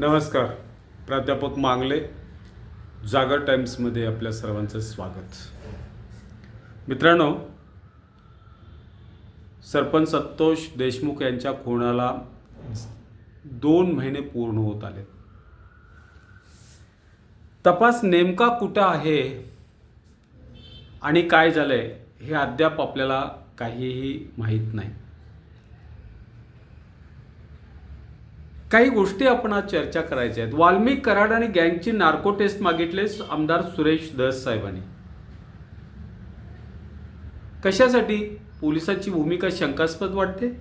नमस्कार. प्राध्यापक मांगले जागर टाईम्समध्ये आपल्या सर्वांचं स्वागत. मित्रांनो सरपंच संतोष देशमुख यांच्या खुनाला दोन महिने पूर्ण होत आले. तपास नेमका कुठं आहे आणि काय झालंय हे अद्याप आपल्याला काहीही माहीत नाही. काही गोष्टी आपण आज चर्चा करायच्या आहेत. वाल्मिक कराड आणि गँगची नार्को टेस्ट मागितले आमदार सुरेश दस साहेबांनी. कशासाठी? पोलिसांची भूमिका शंकास्पद वाटते?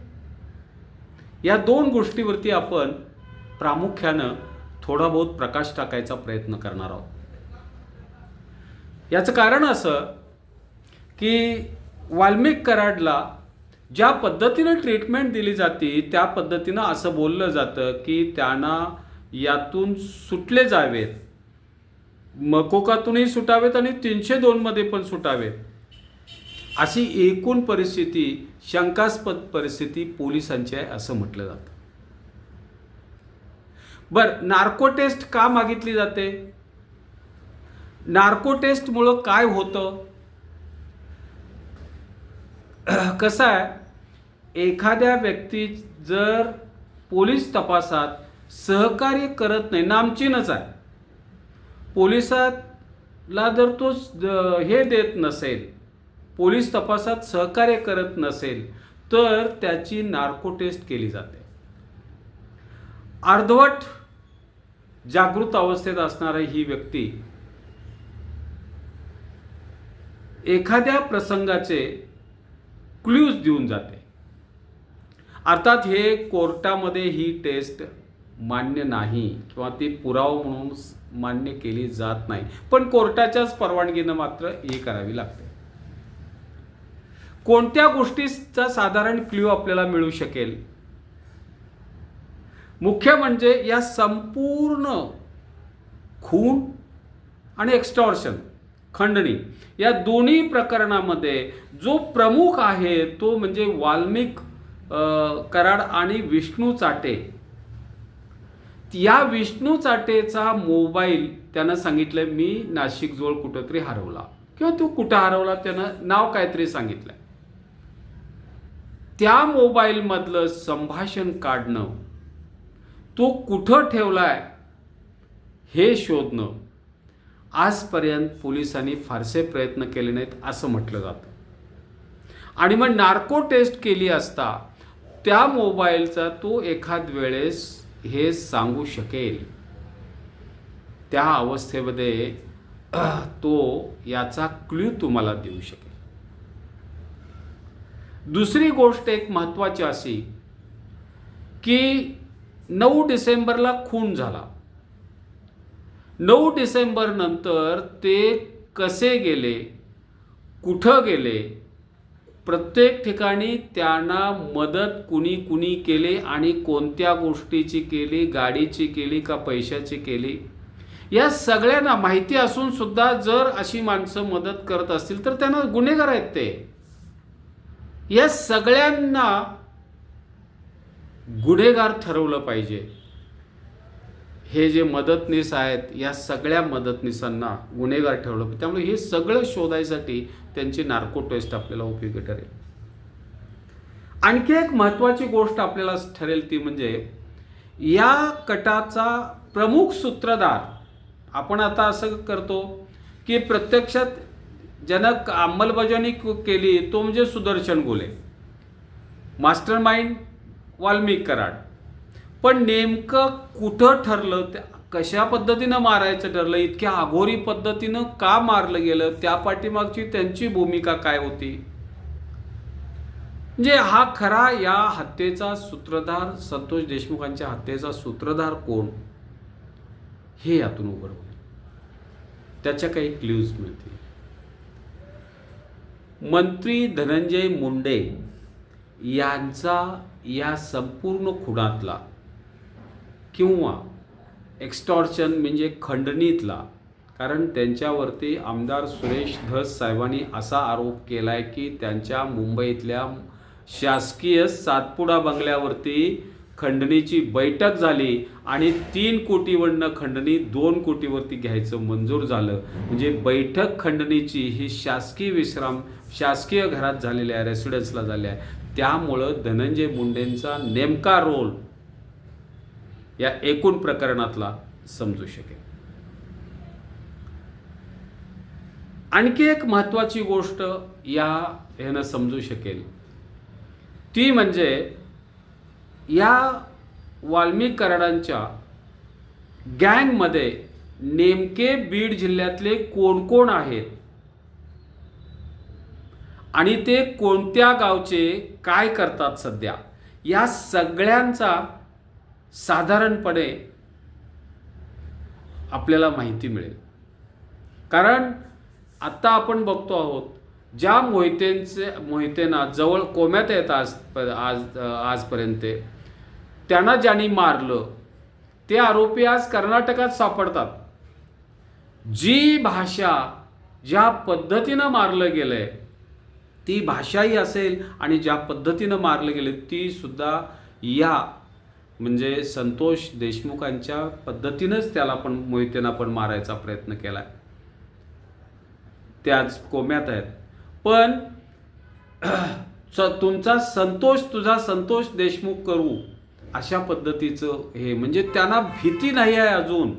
या दोन गोष्टीवरती आपण प्रामुख्यानं थोडा बहुत प्रकाश टाकायचा प्रयत्न करणार आहोत. याचं कारण असं की वाल्मिक कराडला ज्या पद्धतीनं ट्रीटमेंट दिली जाते त्या पद्धतीनं असं बोललं जातं की त्यांना यातून सुटले जावेत. मकोकातूनही सुटावेत आणि तीनशे दोनमध्ये पण सुटावेत. अशी एकूण परिस्थिती शंकास्पद परिस्थिती पोलिसांची आहे असं म्हटलं जातं. बर नार्को टेस्ट का मागितली जाते? नार्को टेस्टमुळं काय होतं? कसं आहे? एखाद्या व्यक्ती जर पोलीस तपासात सहकार्य करत नाही नामचीनच आहे. पोलिसातला जर तो हे देत नसेल पोलीस तपासात सहकार्य करत नसेल तर त्याची नार्को टेस्ट केली जाते. अर्धवट जागृत अवस्थेत असणारी ही व्यक्ती एखाद्या प्रसंगाचे क्ल्यूज देऊन जाते. अर्थात हे कोर्टामध्ये ही टेस्ट मान्य नाही किंवा ती पुरावा म्हणून मान्य केली जात नाही. पण कोर्टाच्याच परवानगीनं मात्र हे करावी लागते. कोणत्या गोष्टीचा साधारण क्ल्यू आपल्याला मिळू शकेल? मुख्य म्हणजे या संपूर्ण खून आणि एक्स्टॉर्शन खंडणी. या दोन्ही प्रकरणामध्ये जो प्रमुख आहे तो म्हणजे वाल्मिक कराड आणि विष्णू चाटे. या विष्णू चाटेचा मोबाईल त्यानं सांगितलं मी नाशिकजवळ कुठंतरी हरवला. किंवा तो कुठं हरवला त्यानं नाव काहीतरी सांगितलं त्या मोबाईलमधलं संभाषण काढणं तो कुठं ठेवलाय हे शोधणं आजपर्यंत पोलिसांनी फारसे प्रयत्न केले नाहीत असं म्हटलं जातं. आणि मग नार्को टेस्ट केली असता त्या मोबाईलचा तो एखाद वेळेस हे सांगू शकेल. त्या अवस्थेमध्ये तो याचा क्ल्यू तुम्हाला देऊ शकेल. दुसरी गोष्ट एक महत्त्वाची अशी की नऊ डिसेंबरला खून झाला. नऊ डिसेंबर नंतर ते कसे गेले कुठं गेले प्रत्येक ठिकाणी त्यांना मदत कुणी कुणी केली आणि कोणत्या गोष्टीची केली गाडीची केली का पैशाची केली या सगळ्यांना माहिती असून सुद्धा जर अशी माणसं मदत करत असतील तर त्यांना गुन्हेगार आहेत ते. या सगळ्यांना गुन्हेगार ठरवलं पाहिजे. हे जे मदतनीस आहेत या सगळ्या मदतनीसांना गुन्हेगार ठेवलं पाहिजे. त्यामुळे हे सगळं शोधायसाठी त्यांची नार्को टेस्ट आपल्याला उपयोगी ठरेल. आणखी एक महत्त्वाची गोष्ट आपल्याला ठरेल ती म्हणजे या कटाचा प्रमुख सूत्रधार आपण आता असं करतो की प्रत्यक्षात ज्यानं अंमलबजावणी केली तो म्हणजे सुदर्शन गोले. Mastermind Walmik Karad. पण नेमकं कुठं ठरलं त्या कशा पद्धतीनं मारायचं ठरलं इतक्या अघोरी पद्धतीनं का मारलं गेलं त्या पाठीमागची त्यांची भूमिका काय होती? म्हणजे हा खरा या हत्येचा सूत्रधार संतोष देशमुखांच्या हत्येचा सूत्रधार कोण? हे यातून उघड होईल. त्याच्या काही क्ल्यूज मिळतील. मंत्री धनंजय मुंडे यांचा या संपूर्ण खुणातला किंवा एक्स्टॉर्शन म्हणजे खंडणीतला. कारण त्यांच्यावरती आमदार सुरेश धस साहेबांनी असा आरोप केला आहे की त्यांच्या मुंबईतल्या शासकीय सातपुडा बंगल्यावरती खंडणीची बैठक झाली आणि तीन कोटीवरनं खंडणी दोन कोटीवरती घ्यायचं मंजूर झालं. म्हणजे बैठक खंडणीची ही शासकीय विश्राम शासकीय घरात झालेल्या आहे रेसिडेन्सला झाली आहे त्यामुळं धनंजय मुंडेंचा नेमका रोल या एकूण प्रकरणातला समजू शकेल आणखी एक महत्त्वाची गोष्ट या ह्यानं समजू शकेल. ती म्हणजे या वाल्मिक कराडांच्या गँगमध्ये नेमके बीड जिल्ह्यातले कोण कोण आहेत? आणि ते कोणत्या गावचे काय करतात सध्या? या सगळ्यांचा साधारणपणे आपल्याला माहिती मिळेल. कारण आत्ता आपण बघतो आहोत ज्या मोहितेंचे मोहितेंना जवळ कोम्यात येत आज आज आजपर्यंत त्यांना ज्यांनी मारलं ते आरोपी आज कर्नाटकात सापडतात. जी भाषा ज्या पद्धतीनं मारलं गेलं आहे ती भाषाही असेल आणि ज्या पद्धतीनं मारलं गेलं ती सुद्धा या म्हणजे संतोष देशमुखांच्या पद्धतीनंच त्याला पण मोहितेनं पण मारायचा प्रयत्न केला त्याच कोम्यात आहेत. पण तुमचा संतोष तुझा संतोष देशमुख करू अशा पद्धतीचं हे म्हणजे त्यांना भीती नाही आहे अजून.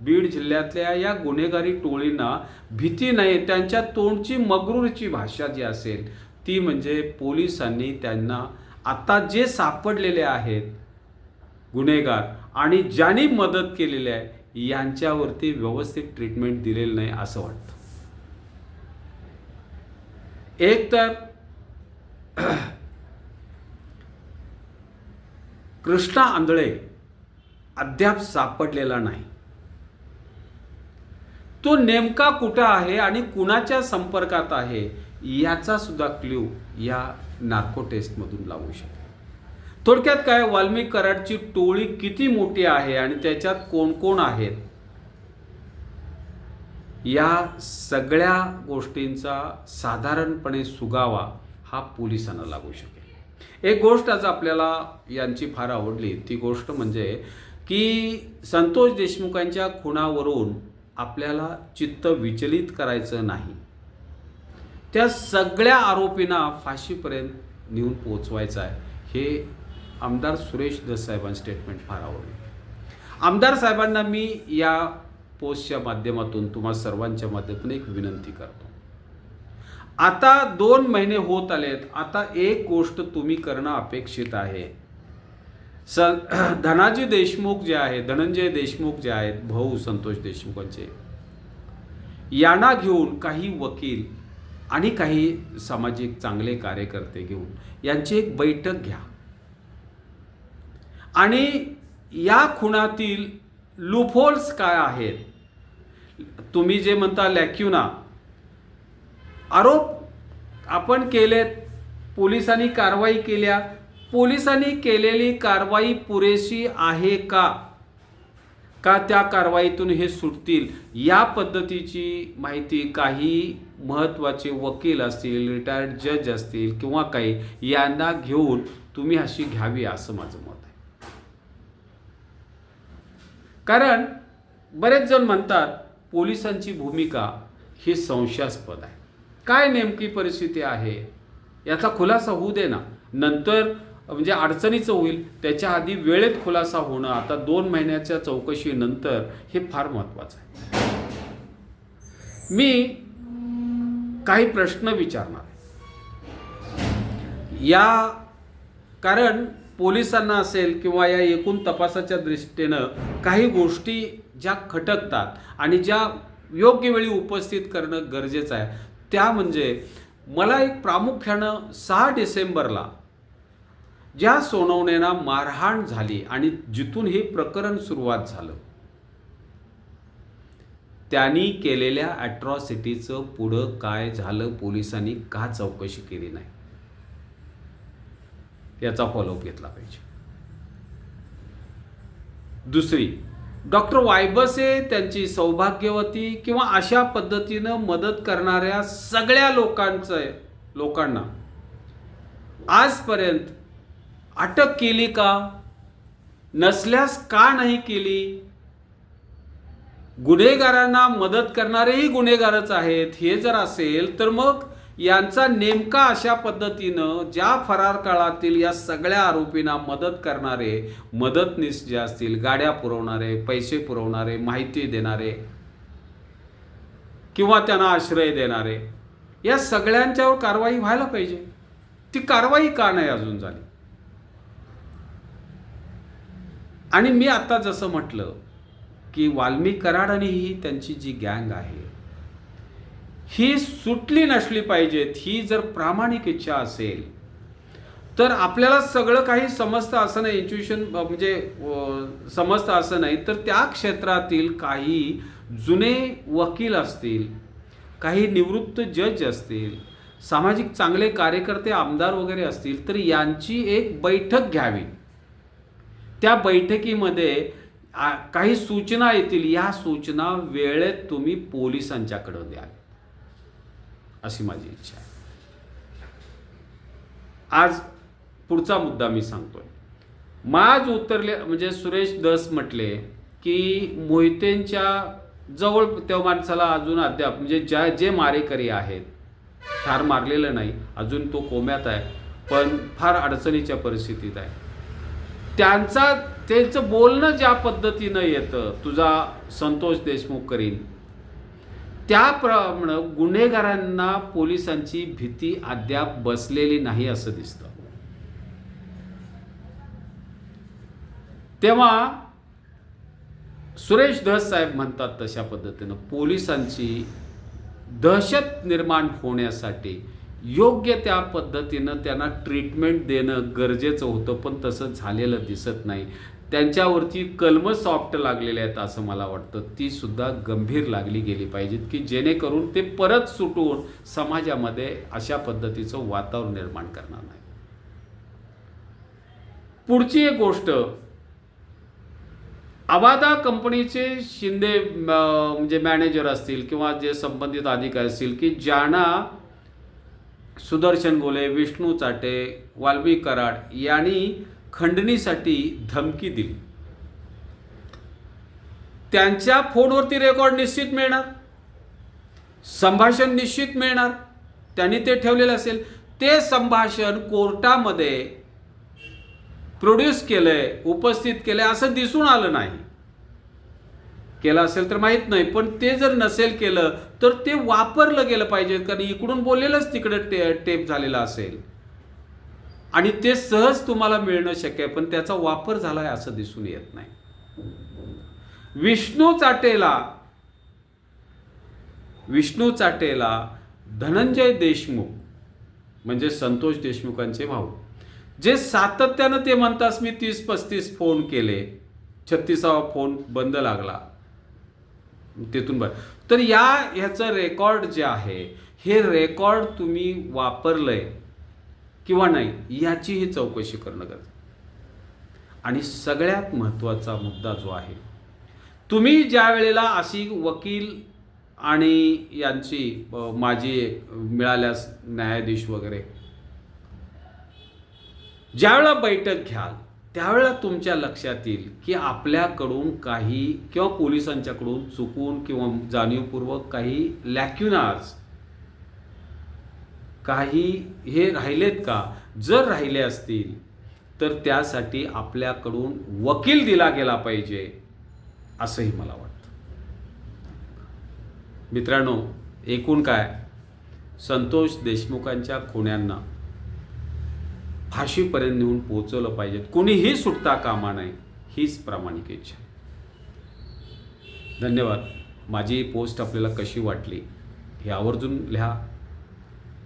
बीड जिल्ह्यातल्या या गुन्हेगारी टोळींना भीती नाही त्यांच्या तोंडची मगरूरची भाषा जी असेल ती म्हणजे पोलिसांनी त्यांना आता जे सापडलेले आहेत गुन्हेगार. आणि ज्यांनी मदत केलेली आहे यांच्यावरती व्यवस्थित ट्रीटमेंट दिलेलं नाही असं वाटतं. एक तर कृष्णा आंधळे अद्याप सापडलेला नाही. तो नेमका कुठं आहे आणि कुणाच्या संपर्कात आहे याचा सुद्धा क्ल्यू या नार्को टेस्टमधून लागू शकतो. थोडक्यात काय वाल्मिक कराडची टोळी किती मोठी आहे आणि त्याच्यात कोण कोण आहेत? या सगळ्या गोष्टींचा साधारणपणे सुगावा हा पोलिसांना लागू शकेल. एक गोष्ट आज आपल्याला यांची फार आवडली ती गोष्ट म्हणजे की संतोष देशमुखांच्या खुणावरून आपल्याला चित्त विचलित करायचं नाही. त्या सगळ्या आरोपींना फाशीपर्यंत नेऊन पोचवायचं आहे. हे आमदार सुरेश दस साहेबांचं स्टेटमेंट फार आवडले. आमदार साहेबांना मी या पोस्टच्या माध्यमातून तुम्हा सर्वांच्या माध्यमातून एक विनंती करतो. आता दोन महिने होत आलेत आता एक गोष्ट तुम्ही करणं अपेक्षित आहे. स धनाजी देशमुख जे आहे धनंजय देशमुख जे आहेत भाऊ संतोष देशमुखांचे यांना घेऊन काही वकील आणि काही सामाजिक चांगले कार्यकर्ते घेऊन यांची एक बैठक घ्या. आणि या खुणातील लुफोल्स काय आहेत? तुम्ही जे म्हणता लॅक्युना आरोप आपण केलेत पोलिसांनी कारवाई केल्या. पोलिसांनी केलेली कारवाई पुरेशी आहे का? का त्या कारवाईतून हे सुटतील? या पद्धतीची माहिती काही महत्त्वाचे वकील असतील रिटायर्ड जज असतील किंवा काही यांना घेऊन तुम्ही अशी घ्यावी असं माझं मत आहे कारण बरेच जण म्हणतात पोलिसांची भूमिका ही संशयास्पद आहे. काय नेमकी परिस्थिती आहे? याचा खुलासा होऊ दे ना. नंतर म्हणजे अडचणीचं होईल. त्याच्या आधी वेळेत खुलासा होणं आता दोन महिन्याच्या चौकशीनंतर हे फार महत्त्वाचं आहे. मी काही प्रश्न विचारणार आहे. या कारण पोलिसांना असेल किंवा या एकूण तपासाच्या दृष्टीनं काही गोष्टी ज्या खटकतात आणि ज्या योग्य वेळी उपस्थित करणं गरजेचं आहे. त्या म्हणजे मला एक प्रामुख्यानं सहा डिसेंबरला ज्या सोनवणेंना मारहाण झाली आणि जिथून हे प्रकरण सुरुवात झालं त्यांनी केलेल्या ॲट्रॉसिटीचं पुढं काय झालं पोलिसांनी का चौकशी केली नाही? याचा फॉलोअप घेतला पाहिजे. दुसरी डॉक्टर वायबसे त्यांची सौभाग्यवती किंवा अशा पद्धतीनं मदत करणाऱ्या सगळ्या लोकांचं लोकांना आजपर्यंत अटक केली का? नसल्यास का नाही केली? गुन्हेगारांना मदत करणारेही गुन्हेगारच आहेत हे जर असेल तर मग यांचा नेमका अशा पद्धतीनं ज्या फरार काळातील या सगळ्या आरोपींना मदत करणारे मदतनीस जे असतील गाड्या पुरवणारे पैसे पुरवणारे माहिती देणारे किंवा त्यांना आश्रय देणारे या सगळ्यांच्यावर कारवाई व्हायला पाहिजे. ती कारवाई का नाही अजून झाली? आणि मी आता जसं म्हटलं की वाल्मी कराड आणि ही त्यांची जी गँग आहे ही सुटली नसली पाहिजेत ही जर प्रामाणिक इच्छा असेल तर आपल्याला सगळं काही समजतं असं नाही इंट्युशन म्हणजे समजतं असं नाही तर त्या क्षेत्रातील काही जुने वकील असतील काही निवृत्त जज असतील सामाजिक चांगले कार्यकर्ते आमदार वगैरे असतील तर यांची एक बैठक घ्यावी. त्या बैठकीमध्ये काही सूचना येतील या सूचना वेळेत तुम्ही पोलिसांच्याकडं द्याल अशी माझी इच्छा आहे. आज पुढचा मुद्दा मी सांगतोय. माज उतरले म्हणजे सुरेश दस म्हटले की मोहितेंच्या जवळ त्या माणसाला अजून अद्याप म्हणजे ज्या जे मारेकरी आहेत ठार मारलेलं नाही अजून तो कोम्यात आहे पण फार अडचणीच्या परिस्थितीत आहे. त्यांचा त्यांचं बोलणं ज्या पद्धतीनं येतं तुझा संतोष देशमुख करीन त्याप्रमाणे गुन्हेगारांना पोलिसांची भीती अद्याप बसलेली नाही असं दिसतं. तेव्हा सुरेश धस साहेब म्हणतात तशा पद्धतीनं पोलिसांची दहशत निर्माण होण्यासाठी योग्य त्या पद्धतीनं त्यांना ट्रीटमेंट देणं गरजेचं होतं पण तसं झालेलं दिसत नाही. त्यांच्यावरती कलमं सॉफ्ट लागलेले आहेत असं मला वाटतं. ती सुद्धा गंभीर लागली गेली पाहिजेत की जेणेकरून ते परत सुटून समाजामध्ये अशा पद्धतीचं वातावरण निर्माण करणार नाही. पुढची एक गोष्ट आवादा कंपनीचे शिंदे म्हणजे मॅनेजर असतील किंवा जे संबंधित अधिकारी असतील की ज्यांना सुदर्शन गोले विष्णू चाटे वाल्मी कराड यांनी खंडणीसाठी धमकी दिली. त्यांच्या फोनवरती रेकॉर्ड निश्चित मिळणार. संभाषण निश्चित मिळणार. त्यांनी ते ठेवलेलं असेल. ते संभाषण कोर्टामध्ये प्रोड्यूस केलंय उपस्थित केलंय असं दिसून आलं नाही. केलं असेल तर माहीत नाही पण ते जर नसेल केलं तर ते वापरलं गेलं पाहिजे. कारण इकडून बोललेलंच तिकडे टे टेप झालेला असेल. आणि ते सहज तुम्हाला मिळणं शक्य आहे पण त्याचा वापर झाला आहे असं दिसून येत नाही. विष्णू चाटेला विष्णू चाटेला धनंजय देशमुख म्हणजे संतोष देशमुखांचे भाऊ जे सातत्यानं ते म्हणतास मी तीस पस्तीस फोन केले छत्तीसावा फोन बंद लागला. तिथून बर तर या ह्याचं रेकॉर्ड जे आहे हे रेकॉर्ड तुम्ही वापरलंय. किंवा नाही याची ही चौकशी करणं गरजेचं आणि सगळ्यात महत्त्वाचा मुद्दा जो आहे तुम्ही ज्या वेळेला अशी वकील आणि यांची माझी मिळाल्यास न्यायाधीश वगैरे ज्यावेळेला बैठक घ्याल त्यावेळेला तुमच्या लक्षात येईल की आपल्याकडून काही किंवा पोलिसांच्याकडून चुकून किंवा जाणीवपूर्वक काही लॅक्युनाज काही हे राहिलेत का? जर राहिले असतील तर त्यासाठी आपल्याकडून वकील दिला गेला पाहिजे असंही मला वाटतं. मित्रांनो एकूण काय? संतोष देशमुखांच्या खुण्यांना फाशीपर्यंत नेऊन पोहोचवलं पाहिजे. कोणीही सुटता कामा नये हीच प्रामाणिक इच्छा धन्यवाद. माझी पोस्ट आपल्याला कशी वाटली हे आवर्जून लिहा.